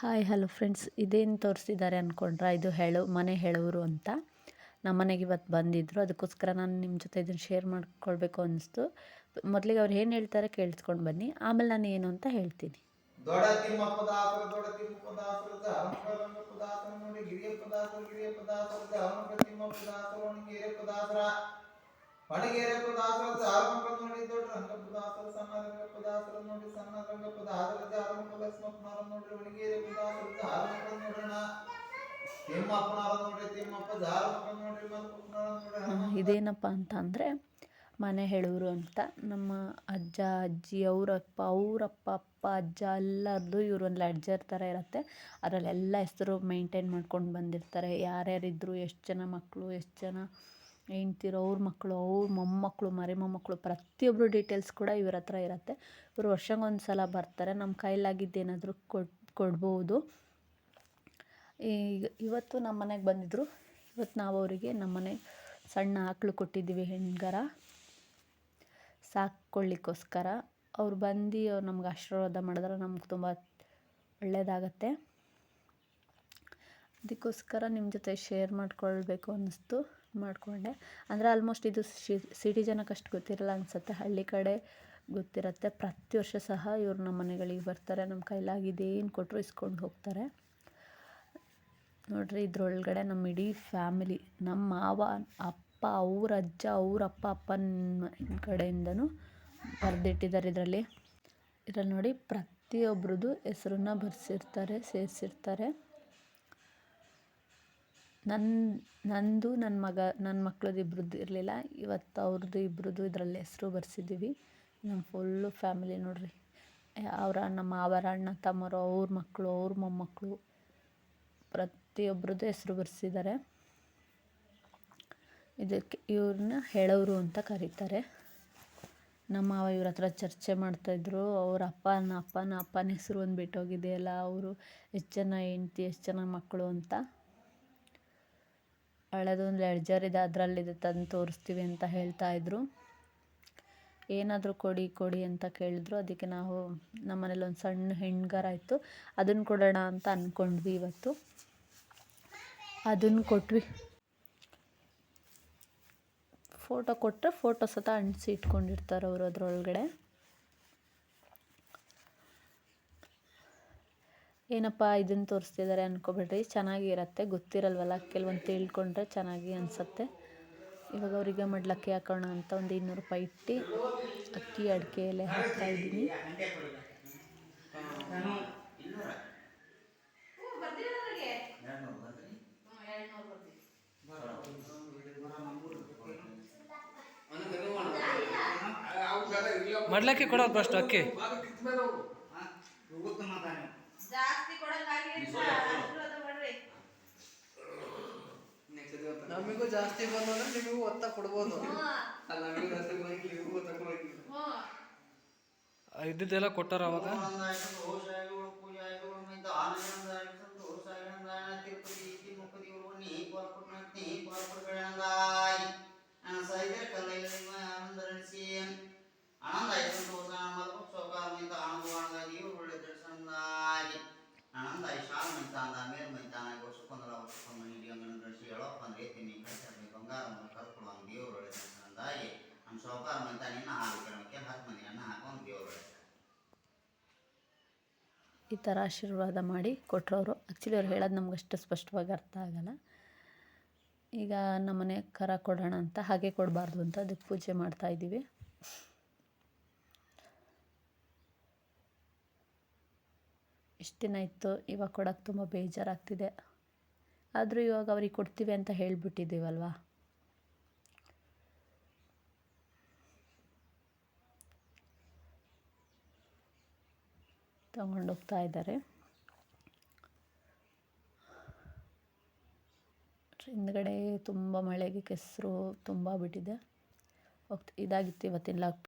Hi hello friends ಇದೇನು ತೋರಿಸಿದ್ದಾರೆ ಅಂದ್ಕೊಂಡ್ರೆ ಇದು ಹೇಳು, ಮನೆ ಹೇಳೋರು ಅಂತ. ನಮ್ಮ ಮನೆಗೆ ಇವತ್ತು ಬಂದಿದ್ದರು ಅದಕ್ಕೋಸ್ಕರ ನಾನು ನಿಮ್ಮ ಜೊತೆ ಇದನ್ನು ಶೇರ್ ಮಾಡ್ಕೊಳ್ಬೇಕು ಅನ್ನಿಸ್ತು ಮೊದಲಿಗೆ ಅವ್ರು ಏನು ಹೇಳ್ತಾರೆ ಕೇಳಿಸ್ಕೊಂಡು ಬನ್ನಿ. ಆಮೇಲೆ ನಾನು ಏನು ಅಂತ ಹೇಳ್ತೀನಿ. ನೋಡಿ ಹಾಲು ಮಕ್ಕಳು ನೋಡೋಣ ಇದೇನಪ್ಪ ಅಂತ ಅಂದರೆ ಮನೆ ಹೇಳೋರು ಅಂತ. ನಮ್ಮ ಅಜ್ಜ, ಅಜ್ಜಿ, ಅವರಪ್ಪ ಅವರಪ್ಪ, ಅಪ್ಪ, ಅಜ್ಜ ಎಲ್ಲರದ್ದು ಇವರು ಒಂದು ಲೆಡ್ಜರ್ ಥರ ಇರುತ್ತೆ. ಅದರಲ್ಲಿ ಎಲ್ಲ ಹೆಸರು ಮೇಂಟೈನ್ ಮಾಡ್ಕೊಂಡು ಬಂದಿರ್ತಾರೆ. ಯಾರ್ಯಾರಿದ್ರು, ಎಷ್ಟು ಜನ ಮಕ್ಕಳು ಎಷ್ಟು ಜನ ಹೆಂಡ್ತಿರೋ, ಅವ್ರ ಮಕ್ಕಳು ಅವ್ರ ಮೊಮ್ಮಕ್ಕಳು ಮರಿ ಮೊಮ್ಮಕ್ಕಳು ಪ್ರತಿಯೊಬ್ಬರು ಡೀಟೇಲ್ಸ್ ಕೂಡ ಇವ್ರ ಹತ್ರ ಇರುತ್ತೆ. ಇವರು ವರ್ಷಕ್ಕೊಂದು ಸಲ ಬರ್ತಾರೆ. ನಮ್ಮ ಕೈಲಾಗಿದ್ದೇನಾದರೂ ಕೊಡ್, ಕೊಡ್ಬೋದು. ಈಗ ಇವತ್ತು ನಮ್ಮ ಮನೆಗೆ ಬಂದಿದ್ದರು ಇವತ್ತು ನಾವು ಅವರಿಗೆ ನಮ್ಮ ಮನೆ ಸಣ್ಣ ಆಕಳು ಕೊಟ್ಟಿದ್ದೀವಿ ಹೆಣ್ಗರ. ಸಾಕ್ಕೊಳ್ಳಿಕ್ಕೋಸ್ಕರ. ಅವ್ರು ಬಂದು ಅವ್ರು ನಮ್ಗೆ ಆಶೀರ್ವಾದ ಮಾಡಿದ್ರೆ ನಮ್ಗೆ ತುಂಬ ಒಳ್ಳೆಯದಾಗತ್ತೆ. ಅದಕ್ಕೋಸ್ಕರ ನಿಮ್ಮ ಜೊತೆ ಶೇರ್ ಮಾಡ್ಕೊಳ್ಬೇಕು ಅನ್ನಿಸ್ತು. ಮಾಡಿಕೊಂಡೆ. ಅಂದರೆ ಆಲ್ಮೋಸ್ಟ್ ಇದು ಸಿಟಿ ಜನಕ್ಕೆ ಅಷ್ಟು ಗೊತ್ತಿರಲ್ಲ ಅನಿಸುತ್ತೆ. ಹಳ್ಳಿ ಕಡೆ ಗೊತ್ತಿರುತ್ತೆ. ಪ್ರತಿ ವರ್ಷ ಸಹ ಇವ್ರು ನಮ್ಮ ಮನೆಗಳಿಗೆ ಬರ್ತಾರೆ. ನಮ್ಮ ಕೈಲಾಗಿದ್ದೇನು ಕೊಟ್ಟರು ಇಸ್ಕೊಂಡು ಹೋಗ್ತಾರೆ. ನೋಡ್ರಿ ಇದ್ರೊಳಗಡೆ ನಮ್ಮ ಇಡೀ ಫ್ಯಾಮಿಲಿ ನಮ್ಮ ಮಾವ, ಅಪ್ಪ, ಅವ್ರ ಅಜ್ಜ, ಅವ್ರ ಅಪ್ಪ, ಅಪ್ಪನ ಕಡೆಯಿಂದನೂ ಬರೆದಿಟ್ಟಿದ್ದಾರೆ ಇದರಲ್ಲಿ. ಇದರಲ್ಲಿ ನೋಡಿ ಪ್ರತಿಯೊಬ್ರದ್ದು ಹೆಸ್ರನ್ನ ಬರೆಸಿರ್ತಾರೆ, ಸೇರಿಸಿರ್ತಾರೆ. ನನ್ನ ನಂದು ನನ್ನ ಮಗ ನನ್ನ ಮಕ್ಳದ್ದು ಇಬ್ರದ್ದು ಇರಲಿಲ್ಲ. ಇವತ್ತು ಅವ್ರದ್ದು ಇಬ್ರದ್ದು ಇದರಲ್ಲಿ ಹೆಸರು ಬರ್ಸಿದ್ದೀವಿ ನಮ್ಮ ಫುಲ್ಲು ಫ್ಯಾಮಿಲಿ ನೋಡ್ರಿ. ಅವರ ನಮ್ಮ ಮಾವರ ಅಣ್ಣ ತಮ್ಮರು, ಅವ್ರ ಮಕ್ಕಳು ಅವ್ರ ಮೊಮ್ಮಕ್ಕಳು ಪ್ರತಿಯೊಬ್ಬರದ್ದು ಹೆಸರು ಬರೆಸಿದ್ದಾರೆ. ಇದಕ್ಕೆ ಇವ್ರನ್ನ ಹೇಳೋರು ಅಂತ ಕರೀತಾರೆ. ನಮ್ಮ ಮಾವ ಇವ್ರ ಹತ್ರ ಚರ್ಚೆ ಮಾಡ್ತಾಯಿದ್ರು ಅವ್ರ ಅಪ್ಪನ ಅಪ್ಪನ ಅಪ್ಪನ ಹೆಸರು ಒಂದು ಬಿಟ್ಟೋಗಿದೆಯಲ್ಲ, ಅವರು ಎಷ್ಟು ಜನ ಹೆಂಡ್ತಿ, ಎಷ್ಟು ಜನ ಮಕ್ಕಳು ಅಂತ. ಹಳೆದೊಂದು ಲೆಡ್ಜರ್ ಇದೆ ಅದರಲ್ಲಿದೆ ತಂದು ತೋರಿಸ್ತೀವಿ ಅಂತ ಹೇಳ್ತಾ ಇದ್ರು. ಏನಾದರೂ ಕೊಡಿ ಕೊಡಿ ಅಂತ ಕೇಳಿದ್ರು. ಅದಕ್ಕೆ ನಾವು ನಮ್ಮ ಮನೇಲಿ ಒಂದು ಸಣ್ಣ ಹೆಣ್ಗಾರ ಇತ್ತು. ಅದನ್ನು ಕೊಡೋಣ ಅಂತ ಅಂದ್ಕೊಂಡ್ವಿ ಇವತ್ತು. ಅದನ್ನು ಕೊಟ್ವಿ. ಫೋಟೋ ಕೊಟ್ಟರೆ ಫೋಟೋ ಸತ ಅಂಟಿಸಿ ಇಟ್ಕೊಂಡಿರ್ತಾರೆ ಅವರು ಅದರೊಳಗಡೆ. ಏನಪ್ಪ ಇದನ್ನು ತೋರಿಸ್ತಿದ್ದಾರೆ ಅಂದ್ಕೊಬೇಡ್ರಿ ಚೆನ್ನಾಗಿರತ್ತೆ, ಗೊತ್ತಿರಲ್ವಲ್ಲ, ಕೆಲವೊಂದು ತಿಳ್ಕೊಂಡ್ರೆ ಚೆನ್ನಾಗಿ ಅನಿಸುತ್ತೆ. ಇವಾಗ ಅವರಿಗೆ ಮಡ್ಲಕ್ಕಿ ಹಾಕೋಣ ಅಂತ ಒಂದು ಇನ್ನೂರು ರೂಪಾಯಿ ಇಟ್ಟು ಅಕ್ಕಿ ಅಡಿಕೆ ಎಲೆ ಹಾಕ್ತಾ ಮಾಡ್ಲಕ್ಕೆ ಕೊಡೋದು ಫಸ್ಟ್ ಅಕ್ಕಿ. ನಮಗೂ ಜಾಸ್ತಿ ಬಂದ್ರೆ ನಿಮಗೂ ಒತ್ತ ಕೊಡ್ಬೋದು. ಇದ್ದಿದ್ದೆಲ್ಲ ಕೊಟ್ಟಾರ ಅವಾಗ? ದರ್ಶಿ ಹೇಳಪ್ಪ ಅಂದ್ರೆ ತಿನ್ನಿ ಕಟ್ಟಿ ಬಂಗಾರ ಕರ್ಕೊಳ್ಳುವಂಗೆ ದೇವ್ರ ಅಂದಾಗಿ ನಮ್ಮ ಸಾವುಕಾರ ಮೈತಾ ನಿನ್ನ ಹಾಲು ಕೆಳಕ್ಕೆ ಹತ್ತು ಮಂದಿ ಅನ್ನ ಹಾಕೊಂಡು ದೇವ್ರ ಈ ಥರ ಆಶೀರ್ವಾದ ಮಾಡಿ ಕೊಟ್ಟರವರು ಆ್ಯಕ್ಚುಲಿ ಅವ್ರು ಹೇಳೋದು ನಮ್ಗೆ ಅಷ್ಟು ಸ್ಪಷ್ಟವಾಗಿ ಅರ್ಥ ಆಗಲ್ಲ. ಈಗ ನಮ್ಮನೆ ಕರ ಕೊಡೋಣ ಅಂತ, ಹಾಗೆ ಕೊಡಬಾರ್ದು ಅಂತ ಅದಕ್ಕೆ ಪೂಜೆ ಮಾಡ್ತಾ ಇದ್ದೀವಿ. ಇಷ್ಟು ದಿನ ಇತ್ತು ಇವಾಗ ಕೊಡೋಕ್ಕೆ ತುಂಬ ಬೇಜಾರಾಗ್ತಿದೆ. ಆದರೂ ಇವಾಗ ಅವ್ರಿಗೆ ಕೊಡ್ತೀವಿ ಅಂತ ಹೇಳಿಬಿಟ್ಟಿದ್ದೀವಲ್ವ? ತಗೊಂಡೋಗ್ತಾ ಇದ್ದಾರೆ. ಹಿಂದ್ಗಡೆ ತುಂಬ ಮಳೆಗೆ ಕೆಸರು ತುಂಬ ಬಿಟ್ಟಿದೆ. ಹೋಗ್ತಾ ಇದಾಗಿತ್ತು ಇವತ್ತಿನ